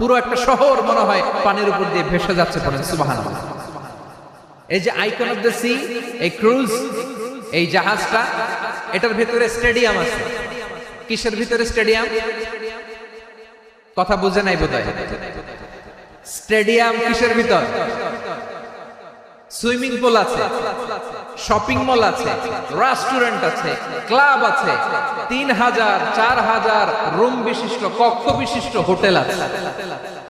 পুরো একটা শহর মনে হয় পানির উপর দিয়ে ভেসে যাচ্ছে পড়েন সুবহানাল্লাহ। এই যে আইকন অফ দ্য সি এই ক্রুজ এই জাহাজটা, এটার ভিতরে স্টেডিয়াম আছে। কিসের ভিতরে স্টেডিয়াম কথা বুঝে নাই বোধহয়। স্টেডিয়াম কিসের ভিতর? সুইমিং পুল আছে। শপিং মল আছে রেস্টুরেন্ট আছে ক্লাব আছে, তিন হাজার, চার হাজার রুম বিশিষ্ট, কক্ষ বিশিষ্ট হোটেল আছে।